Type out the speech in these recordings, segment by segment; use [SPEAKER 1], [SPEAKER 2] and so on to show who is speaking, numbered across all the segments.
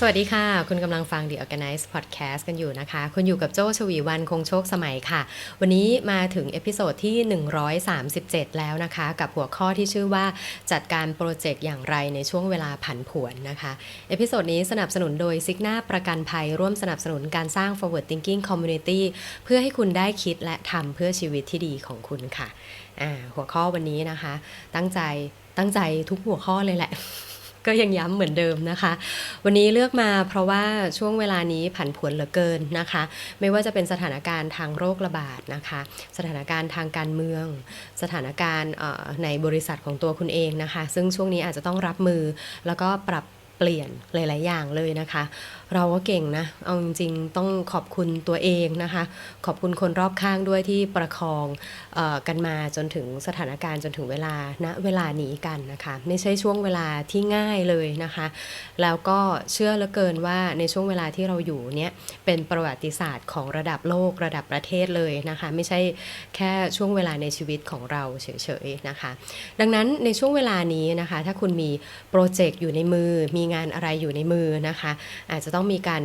[SPEAKER 1] สวัสดีค่ะ คุณกำลังฟัง The Organize Podcast กันอยู่นะคะ คุณอยู่กับโจชวีวันคงโชคสมัยค่ะ วันนี้มาถึงเอพิโซดที่ 137 แล้วนะคะ กับหัวข้อที่ชื่อว่าจัดการโปรเจกต์อย่างไรในช่วงเวลาผันผวนนะคะ เอพิโซดนี้สนับสนุนโดยซิกนาประกันภัย ร่วมสนับสนุนการสร้าง forward thinking community เพื่อให้คุณได้คิดและทำเพื่อชีวิตที่ดีของคุณค่ะ หัวข้อวันนี้นะคะ ตั้งใจตั้งใจทุกหัวข้อเลยแหละ ก็ยังย้ำเหมือนเดิมนะคะ วันนี้เลือกมาเพราะว่าช่วงเวลานี้ผันผวนเหลือเกินนะคะ ไม่ว่าจะเป็นสถานการณ์ทางโรคระบาดนะคะ สถานการณ์ทางการเมือง สถานการณ์ในบริษัทของตัวคุณเองนะคะ ซึ่งช่วงนี้อาจจะต้องรับมือแล้วก็ปรับเปลี่ยนหลาย ๆ อย่างเลยนะคะเราก็เก่งนะ เอาจริงๆ ต้องขอบคุณตัวเองนะคะ ขอบคุณคนรอบข้างด้วยที่ประคองออกันมาจนถึงสถานการณ์จนถึงเวลาณเวลานี้กันนะคะ ไม่ใช่ช่วงเวลาที่ง่ายเลยนะคะ แล้วก็เชื่อเหลือเกินว่าในช่วงเวลาที่เราอยู่เนี่ยเป็นประวัติศาสตร์ของระดับโลกระดับประเทศเลยนะคะ ไม่ใช่แค่ช่วงเวลาในชีวิตของเราเฉยๆนะคะ ดังนั้นในช่วงเวลานี้นะคะ ถ้าคุณมีโปรเจกต์อยู่ในมือ มีงานอะไรอยู่ในมือนะคะ อาจจะต้องมีการ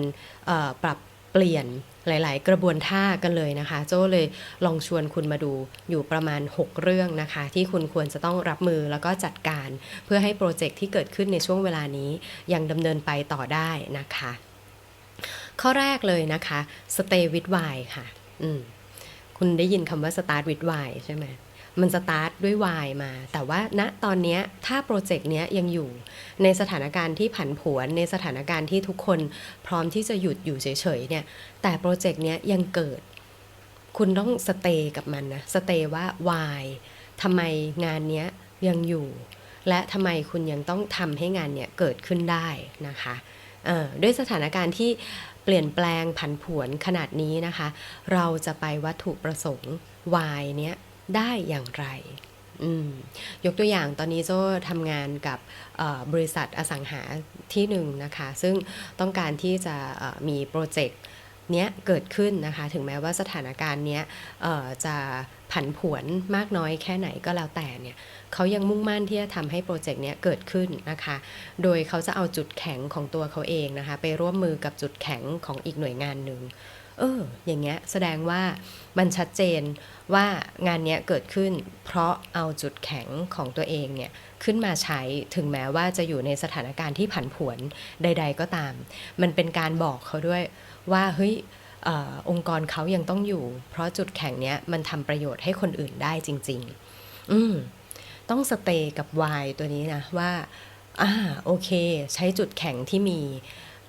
[SPEAKER 1] ปรับเปลี่ยนหลาย ๆ กระบวนท่ากันเลยนะคะ โจ้เลยลองชวนคุณมาดูอยู่ประมาณ 6 เรื่องนะคะ ที่คุณควรจะต้องรับมือแล้วก็จัดการ เพื่อให้โปรเจกต์ที่เกิดขึ้นในช่วงเวลานี้ยังดำเนินไปต่อได้นะคะ ข้อแรกเลยนะคะ stay with why ค่ะ อืมคุณได้ยินคำว่า start with why ใช่ไหม มันสตาร์ทด้วย why มา แต่ว่าณตอนนี้ถ้าโปรเจกต์เนี้ยยังอยู่ในสถานการณ์ที่ผันผวนในสถานการณ์ที่ทุกคนพร้อมที่จะหยุดอยู่เฉยๆเนี่ยแต่โปรเจกต์เนี้ยยังเกิด คุณต้องสเตย์กับมันนะสเตย์ว่า why ทำไมงานเนี้ยยังอยู่ และทำไมคุณยังต้องทำให้งานเนี้ยเกิดขึ้นได้นะคะเออด้วยสถานการณ์ที่เปลี่ยนแปลงผันผวนขนาดนี้นะคะ เราจะไปวัตถุประสงค์ why เนี้ย ได้อย่างไรยกตัวอย่างตอนนี้โจทำงานกับบริษัทอสังหาที่หนึ่งนะคะ ซึ่งต้องการที่จะมีโปรเจกต์เนี้ยเกิดขึ้นนะคะ ถึงแม้ว่าสถานการณ์เนี้ยจะผันผวนมากน้อยแค่ไหนก็แล้วแต่เนี่ยเขายังมุ่งมั่นที่จะทำให้โปรเจกต์เนี้ยเกิดขึ้นนะคะ โดยเขาจะเอาจุดแข็งของตัวเขาเองนะคะ ไปร่วมมือกับจุดแข็งของอีกหน่วยงานหนึ่ง เออ อย่างเงี้ยแสดงว่ามันชัดเจนว่างานเนี้ยเกิดขึ้น เพราะเอาจุดแข็งของตัวเองเนี่ยขึ้นมาใช้ถึงแม้ว่าจะอยู่ในสถานการณ์ที่ผันผวนใด ๆ ก็ตาม มันเป็นการบอกเขาด้วยว่าเฮ้ยอองค์กรเขายังต้องอยู่ เพราะจุดแข็งเนี้ยมันทำประโยชน์ให้คนอื่นได้จริง ๆ อืมต้องสเตย์กับ Y ตัวนี้นะว่าอ่าโอเค ใช้จุดแข็งที่มี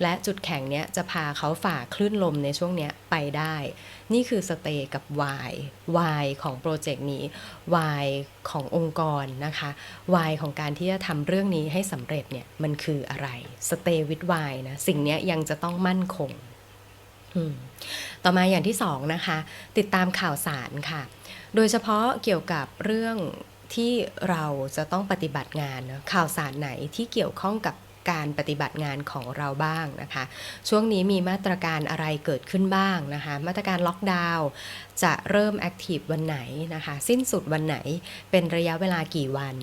[SPEAKER 1] และจุดแข็งเนี้ยจะพาเขาฝ่าคลื่นลมในช่วงเนี้ยไปได้ นี่คือสเตย์กับ Y Y ของโปรเจกต์นี้ Y ขององค์กรนะคะ Y ของการที่จะทำเรื่องนี้ให้สำเร็จเนี่ยมันคืออะไร Stay with Y นะสิ่งเนี้ยยังจะต้องมั่นคงต่อมาอย่างที่สองนะคะ ติดตามข่าวสารค่ะ โดยเฉพาะเกี่ยวกับเรื่องที่เราจะต้องปฏิบัติงานนะข่าวสารไหนที่เกี่ยวข้องกับ การปฏิบัติงานของเราบ้างนะคะ ช่วงนี้มีมาตรการอะไรเกิดขึ้นบ้างนะคะ มาตรการล็อกดาวน์จะเริ่มแอคทีฟวันไหนนะคะ สิ้นสุดวันไหนเป็นระยะเวลากี่วัน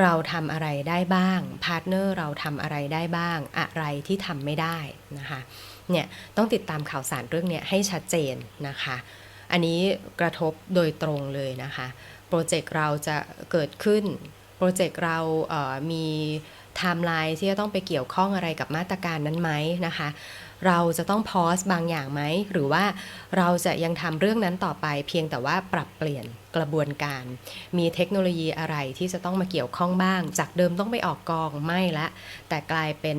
[SPEAKER 1] เราทำอะไรได้บ้างพาร์ทเนอร์เราทำอะไรได้บ้าง อะไรที่ทำไม่ได้นะคะเนี่ยต้องติดตามข่าวสารเรื่องนี้ให้ชัดเจนนะคะ อันนี้กระทบโดยตรงเลยนะคะ โปรเจกต์เราจะเกิดขึ้น โปรเจกต์เราเอ่อมี ไทม์ไลน์ที่จะต้องไปเกี่ยวข้องอะไรกับมาตรการนั้นไหมนะคะ เราจะต้องพอสบางอย่างไหม หรือว่าเราจะยังทำเรื่องนั้นต่อไป เพียงแต่ว่าปรับเปลี่ยนกระบวนการ มีเทคโนโลยีอะไรที่จะต้องมาเกี่ยวข้องบ้าง จากเดิมต้องไปออกกองไม่ละ แต่กลายเป็น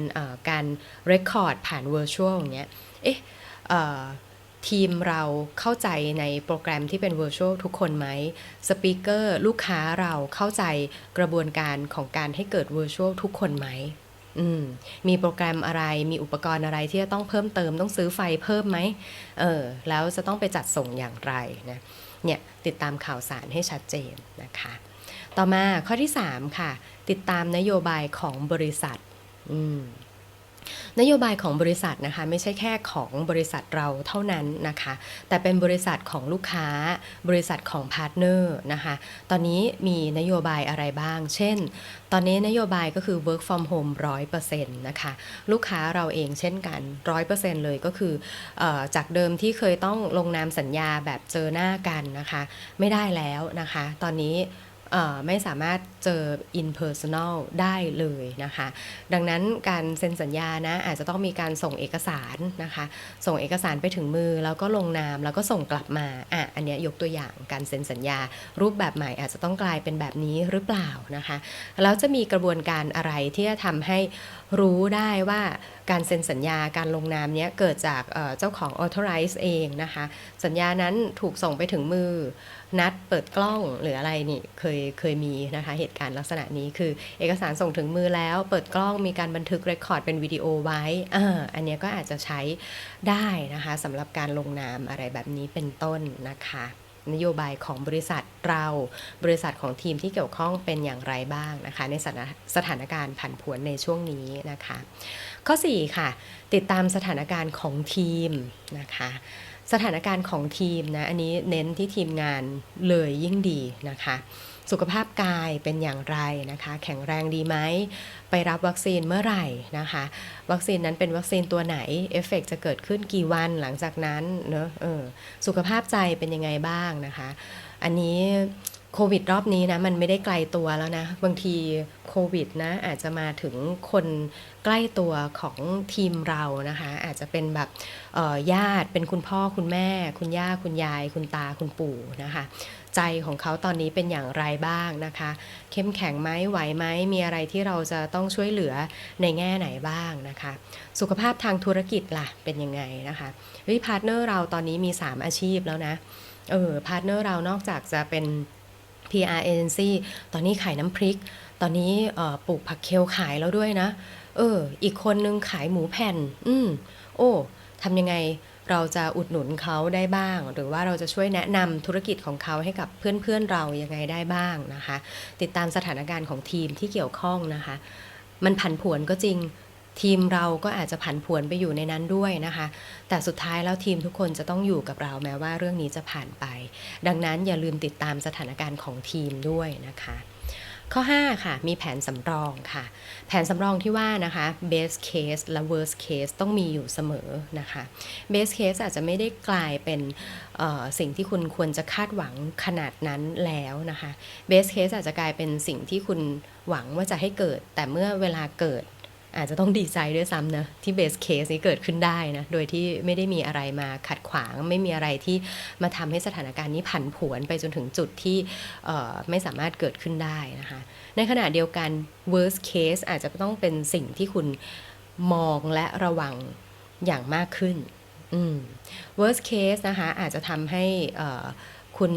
[SPEAKER 1] การเรคคอร์ดผ่าน Virtual อย่างเงี้ย เอ๊ะ ทีมเราเข้าใจในโปรแกรมที่เป็น Virtual ทุกคนไหมสปีกเกอร์ลูกค้าเราเข้าใจกระบวนการของการให้เกิด Virtual ทุกคนไหมมมีโปรแกรมอะไรมีอุปกรณ์อะไรที่จะต้องเพิ่มเติมต้องซื้อไฟเพิ่มไหมเออแล้วจะต้องไปจัดส่งอย่างไรนะเนี่ยติดตามข่าวสารให้ชัดเจนนะคะ ต่อมาข้อที่ 3 ค่ะ ติดตามนโยบายของบริษัท อืม นโยบายของบริษัทนะคะไม่ใช่แค่ของบริษัทเราเท่านั้นนะคะ แต่เป็นบริษัทของลูกค้า บริษัทของพาร์ทเนอร์นะคะตอนนี้มีนโยบายอะไรบ้าง เช่น ตอนนี้นโยบายก็คือ work from home 100%นะคะลูกค้าเราเองเช่นกัน 100%เลยก็คือออจากเดิมที่เคยต้องลงนามสัญญาแบบเจอหน้ากันนะคะ ไม่ได้แล้วนะคะ ตอนนี้ ไม่สามารถเจอ in personal ได้เลยนะคะ ดังนั้นการเซ็นสัญญานะอาจจะต้องมีการส่งเอกสารนะคะ ส่งเอกสารไปถึงมือแล้วก็ลงนามแล้วก็ส่งกลับมาอะอันเนี้ยยกตัวอย่างการเซ็นสัญญา รูปแบบใหม่อาจจะต้องกลายเป็นแบบนี้หรือเปล่านะคะ แล้วจะมีกระบวนการอะไรที่จะทำให้ รู้ได้ว่าการเซ็นสัญญาการลงนามเนี้ยเกิดจากเจ้าของ authorize เองนะคะ สัญญานั้นถูกส่งไปถึงมือ นัดเปิดกล้องหรืออะไรนี่เคยเคยมีนะคะเหตุการณ์ลักษณะนี้คือเอกสารส่งถึงมือแล้วเปิดกล้องมีการบันทึกเรคคอร์ดเป็นวิดีโอไว้อ,อันนี้ก็อาจจะใช้ได้นะคะสำหรับการลงนามอะไรแบบนี้เป็นต้นนะคะ นโยบายของบริษัทเรา บริษัทของทีมที่เกี่ยวข้องเป็นอย่างไรบ้างนะคะ ในสถานการณ์ผันผวนในช่วงนี้นะคะ ข้อ 4 ค่ะ ติดตามสถานการณ์ของทีมนะคะสถานการณ์ของทีมนะ อันนี้เน้นที่ทีมงานเลยยิ่งดีนะคะ สุขภาพกายเป็นอย่างไรนะคะ แข็งแรงดีไหม ไปรับวัคซีนเมื่อไหร่นะคะ วัคซีนนั้นเป็นวัคซีนตัวไหน เอฟเฟกจะเกิดขึ้นกี่วันหลังจากนั้นเนอะเออสุขภาพใจเป็นยังไงบ้างนะคะ อันนี้ โควิดรอบนี้นะมันไม่ได้ไกลตัวแล้วนะ บางทีโควิดนะอาจจะมาถึงคนใกล้ตัวของทีมเรานะคะ อาจจะเป็นแบบญาติเป็นคุณพ่อคุณแม่ คุณย่าคุณยาย คุณตาคุณปู่นะคะ ใจของเขาตอนนี้เป็นอย่างไรบ้างนะคะ เข้มแข็งไหมไหวไหมมีอะไรที่เราจะต้องช่วยเหลือในแง่ไหนบ้างนะคะ สุขภาพทางธุรกิจล่ะเป็นยังไงนะคะเฮ้ยพาร์ทเนอร์เราตอนนี้มี 3 อาชีพแล้วนะเออพาร์ทเนอร์เรานอกจากจะเป็น PR agency ตอนนี้ขายน้ำพริก ตอนนี้ปลูกผักเคลขายแล้วด้วยนะ เออ อีกคนนึงขายหมูแผ่น อืม โอ้ทำยังไงเราจะอุดหนุนเขาได้บ้าง หรือว่าเราจะช่วยแนะนำธุรกิจของเขาให้กับเพื่อนๆเรายังไงได้บ้างนะคะ ติดตามสถานการณ์ของทีมที่เกี่ยวข้องนะคะ มันผันผวนก็จริง ทีมเราก็อาจจะผันผวนไปอยู่ในนั้นด้วยนะคะ แต่สุดท้ายแล้วทีมทุกคนจะต้องอยู่กับเราแม้ว่าเรื่องนี้จะผ่านไป ดังนั้นอย่าลืมติดตามสถานการณ์ของทีมด้วยนะคะ ข้อ 5 ค่ะ มีแผนสำรองค่ะ แผนสำรองที่ว่านะคะ best case และ worst case ต้องมีอยู่เสมอนะคะ best case อาจจะไม่ได้กลายเป็นสิ่งที่คุณควรจะคาดหวังขนาดนั้นแล้วนะคะ best case อาจจะกลายเป็นสิ่งที่คุณหวังว่าจะให้เกิด แต่เมื่อเวลาเกิด อาจจะต้องดีใจด้วยซ้ำนะที่เบสเคสนี้เกิดขึ้นได้นะโดยที่ไม่ได้มีอะไรมาขัดขวาง ไม่มีอะไรที่มาทำให้สถานการณ์นี้ผันผวนไปจนถึงจุดที่ไม่สามารถเกิดขึ้นได้นะคะในขณะเดียวกัน worst case อาจจะต้องเป็นสิ่งที่คุณมองและระวังอย่างมากขึ้น worst case นะคะอาจจะทำให้คุณ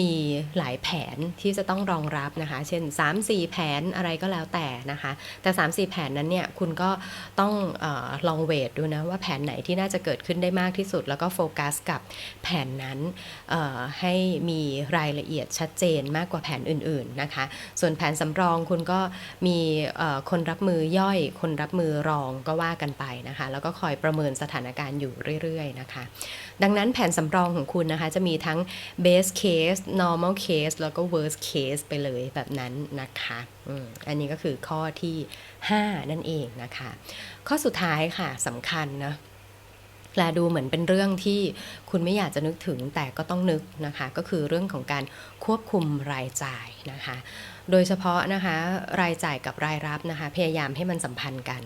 [SPEAKER 1] มีหลายแผนที่จะต้องรองรับนะคะ เช่น 3-4 แผนอะไรก็แล้วแต่นะคะ แต่ 3-4 แผนนั้นเนี่ยคุณก็ต้องอลองเวทดูนะว่าแผนไหนที่น่าจะเกิดขึ้นได้มากที่สุด แล้วก็โฟกัสกับแผนนั้นให้มีรายละเอียดชัดเจนมากกว่าแผนอื่นๆนะคะ ส่วนแผนสำรองคุณก็มีคนรับมือย่อย คนรับมือรองก็ว่ากันไปนะคะ แล้วก็คอยประเมินสถานการณ์อยู่เรื่อยๆนะคะ ดังนั้นแผนสำรองของคุณนะคะจะมีทั้ง base case normal case แล้วก็ worst case ไปเลยแบบนั้นนะคะอันนี้ก็คือข้อที่ 5 นั่นเองนะคะ ข้อสุดท้ายค่ะสำคัญนะแลดูเหมือนเป็นเรื่องที่คุณไม่อยากจะนึกถึงแต่ก็ต้องนึกนะคะ ก็คือเรื่องของการควบคุมรายจ่ายนะคะ โดยเฉพาะนะคะรายจ่ายกับรายรับนะคะ พยายามให้มันสัมพันธ์กัน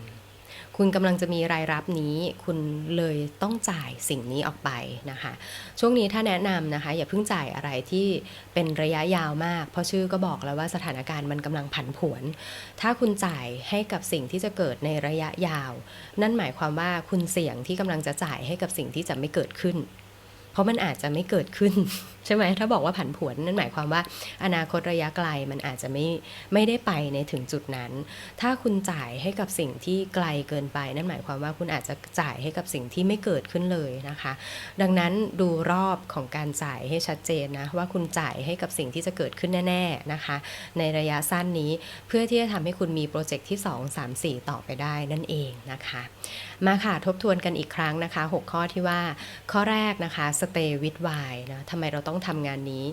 [SPEAKER 1] คุณกำลังจะมีรายรับนี้ คุณเลยต้องจ่ายสิ่งนี้ออกไปนะคะ ช่วงนี้ถ้าแนะนำนะคะ อย่าเพิ่งจ่ายอะไรที่เป็นระยะยาวมาก เพราะชื่อก็บอกแล้วว่าสถานการณ์มันกำลังผันผวน ถ้าคุณจ่ายให้กับสิ่งที่จะเกิดในระยะยาว นั่นหมายความว่าคุณเสี่ยงที่กำลังจะจ่ายให้กับสิ่งที่จะไม่เกิดขึ้น ราะมันอาจจะไม่เกิดขึ้น ใช่ไหมถ้าบอกว่าผันผวนนั่นหมายความว่า อนาคตระยะไกลมันอาจจะไม่ไม่ได้ไปในถึงจุดนั้น ถ้าคุณจ่ายให้กับสิ่งที่ไกลเกินไป นั่นหมายความว่าคุณอาจจะจ่ายให้กับสิ่งที่ไม่เกิดขึ้นเลยนะคะ ดังนั้นดูรอบของการจ่ายให้ชัดเจนนะว่าคุณจ่ายให้กับสิ่งที่จะเกิดขึ้นแน่ๆนะคะ ในระยะสั้นนี้เพื่อที่จะทำให้คุณมีโปรเจกต์ที่ 2 3 4 ต่อไปได้นั่นเองนะคะ มาค่ะทบทวนกันอีกครั้งนะคะ 6 ข้อที่ว่าข้อแรกนะคะ stay with why นะทำไมเราต้องทำงานนี้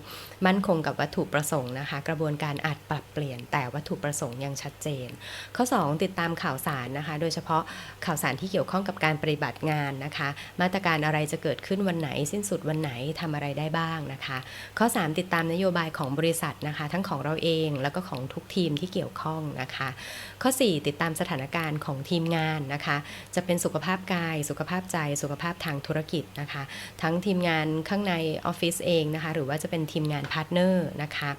[SPEAKER 1] มั่นคงกับวัตถุประสงค์นะคะ กระบวนการอาจปรับเปลี่ยนแต่วัตถุประสงค์ยังชัดเจน ข้อ 2 ติดตามข่าวสารนะคะ โดยเฉพาะข่าวสารที่เกี่ยวข้องกับการปฏิบัติงานนะคะ มาตรการอะไรจะเกิดขึ้นวันไหน สิ้นสุดวันไหนทำอะไรได้บ้างนะคะ ข้อ 3 ติดตามนโยบายของบริษัทนะคะ ทั้งของเราเองแล้วก็ของทุกทีมที่เกี่ยวข้องนะคะ ข้อ 4 ติดตามสถานการณ์ของทีมงานนะคะ จะเป็นสุขภาพกาย สุขภาพใจ สุขภาพทางธุรกิจนะคะ ทั้งทีมมงานข้างในออฟฟิศเองนะคะ หรือว่าจะเป็นทีมงานพาร์ทเนอร์นะคะ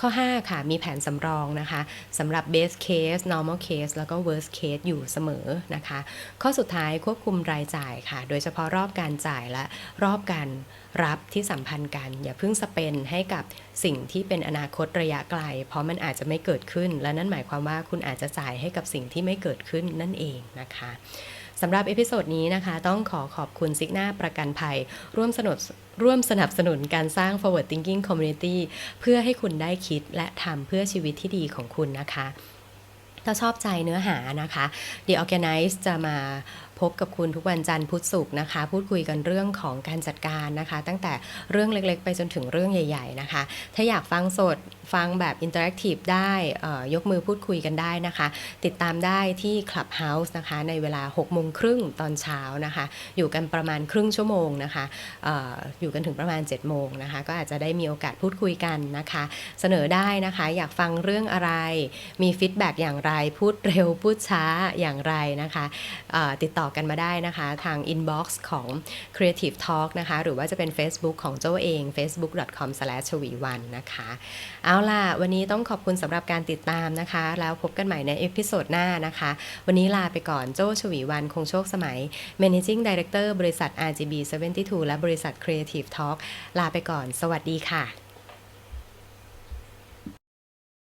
[SPEAKER 1] ข้อ 5 ค่ะ มีแผนสำรองนะคะสำหรับ best case normal case แล้วก็ worst case อยู่เสมอนะคะ ข้อสุดท้ายควบคุมรายจ่ายค่ะ โดยเฉพาะรอบการจ่ายและรอบการรับที่สัมพันธ์กัน อย่าเพิ่งสเปนให้กับสิ่งที่เป็นอนาคตระยะไกล เพราะมันอาจจะไม่เกิดขึ้น และนั่นหมายความว่าคุณอาจจะจ่ายให้กับสิ่งที่ไม่เกิดขึ้นนั่นเองนะคะ สำหรับเอพิโซดนี้นะคะ ต้องขอขอบคุณซิกหน้าประกันภัย ร่วมสนับร่วมสนับสนุนการสร้าง forward thinking community เพื่อให้คุณได้คิดและทำเพื่อชีวิตที่ดีของคุณนะคะ ถ้าชอบใจเนื้อหานะคะ The Organize จะมา พบกับคุณทุกวันจันทร์พุธศุกร์นะคะ พูดคุยกันเรื่องของการจัดการนะคะ ตั้งแต่เรื่องเล็กๆ ไปจนถึงเรื่องใหญ่ ๆ นะคะ ถ้าอยากฟังสดฟังแบบอินเ r อร์แอคทีฟได้ยกมือพูดคุยกันได้นะคะ ติดตามได้ที่ Clubhouse นะคะ ในเวลา6โมงครึ่งตอนเช้านะคะ อยู่กันประมาณครึ่งชั่วโมงนะคะอออยู่กันถึงประมาณ7โมงนะคะ ก็อาจจะได้มีโอกาสพูดคุยกันนะคะ เสนอได้นะคะ อยากฟังเรื่องอะไร มีฟีดแบ็กอย่างไร พูดเร็วพูดช้าอย่างไรนะคะติดต่ออกันมาได้นะคะ ทาง inbox ของ Creative Talk นะคะ หรือว่าจะเป็น Facebook ของโจ้เอง facebook.com s l a s h ชวีวันนะคะ เอาล่ะ วันนี้ต้องขอบคุณสำหรับการติดตามนะคะ แล้วพบกันใหม่ในเอพิโซดหน้านะคะ วันนี้ลาไปก่อนโจชวีวันคงโชคสมัย Managing Director บริษัท RGB 72 และบริษัท Creative Talk ลาไปก่อน สวัสดีค่ะ